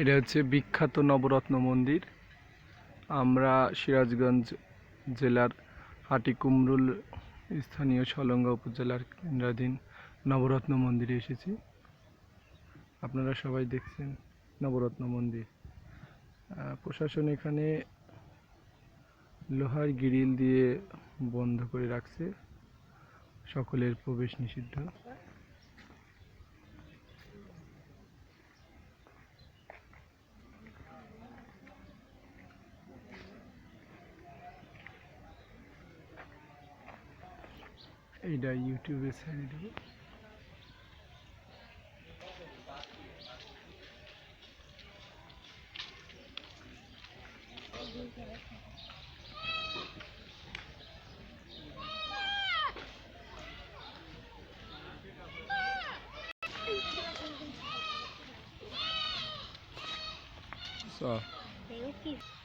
এটা হচ্ছে বিখ্যাত নবরত্ন মন্দির। আমরা সিরাজগঞ্জ জেলার হাটিকুমরুল স্থানীয় সলঙ্গা উপজেলার কেন্দ্রাধীন নবরত্ন মন্দিরে এসেছি। আপনারা সবাই দেখছেন নবরত্ন মন্দির। প্রশাসন এখানে লোহার গ্রিল দিয়ে বন্ধ করে রাখছে। সকলের প্রবেশ নিষিদ্ধ। এইটা ইউটিউবে ছেড়ে দেবো So. Thank you.